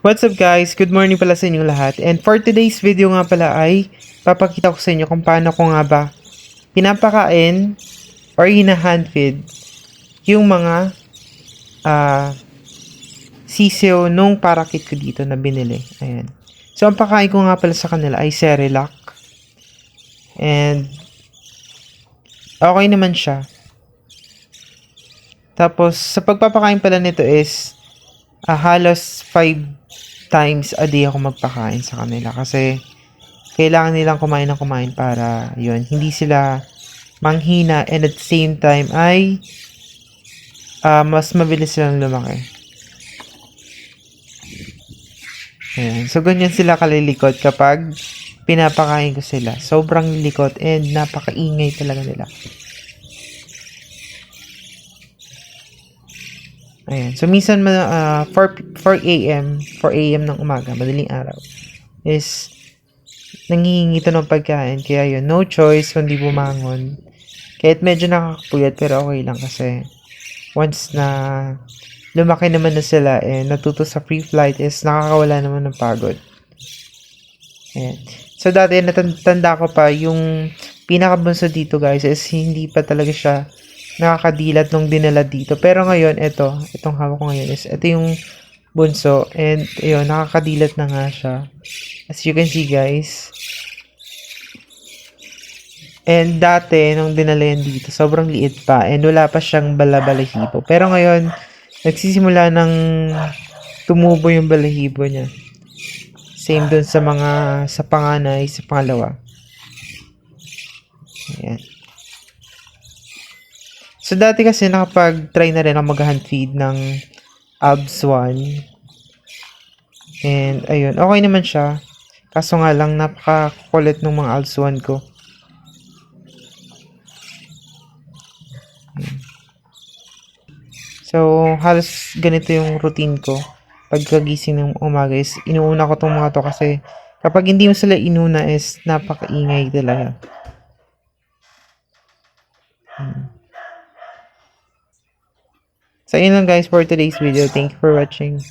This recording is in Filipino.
What's up guys? Good morning pala sa inyo lahat. And for today's video nga pala ay papakita ko sa inyo kung paano ko nga ba pinapakain or hina-hand yung mga ah sisiyo nung parakit ko dito na binili. Ayan. So, ang pakain ko nga pala sa kanila ay Cerelac. And okay naman siya. Tapos, sa pagpapakain pala nito is ah, halos 5 times a day ako magpakain sa kanila kasi kailangan nilang kumain ng kumain para yun, hindi sila manghina and at the same time ay ah, mas mabilis silang lumaki. Ayan. So, ganyan sila kalilikot kapag pinapakain ko sila. Sobrang lilikot and napakaingay talaga nila. Ayan. So, minsan, ah, 4, 4 a.m., 4 a.m. ng umaga, madaling araw, is nangihingi ito ng pagkain. Kaya yun, no choice kundi bumangon. Kahit medyo nakakapuyat, pero okay lang kasi once na lumaki naman na sila and natuto sa free flight is nakakawala naman ng pagod. Ayan. So, dati natanda ko pa yung pinakabunso dito guys is hindi pa talaga siya nakakadilat nung dinala dito. Pero ngayon, ito, itong hawak ko ngayon is, ito yung bunso. And, ayun, nakakadilat na nga siya. As you can see, guys. And dati, nung dinala yan dito, sobrang liit pa. And wala pa siyang balabalahibo. Pero ngayon, nagsisimula ng tumubo yung balahibo niya. Same dun sa mga, sa panganay, sa pangalawa. Ayan. So, dati kasi nakapag-try na rin ako mag-hand feed ng Abs 1. And, ayun, okay naman siya. Kaso nga lang, napaka-kulit ng mga Abs 1 ko. So, halos ganito yung routine ko. Pagkagising ng umaga is, inuuna ko tong mga to kasi kapag hindi mo sila inuna is napakaingay talaga. Hmm. So, yun lang guys for today's video. Thank you for watching.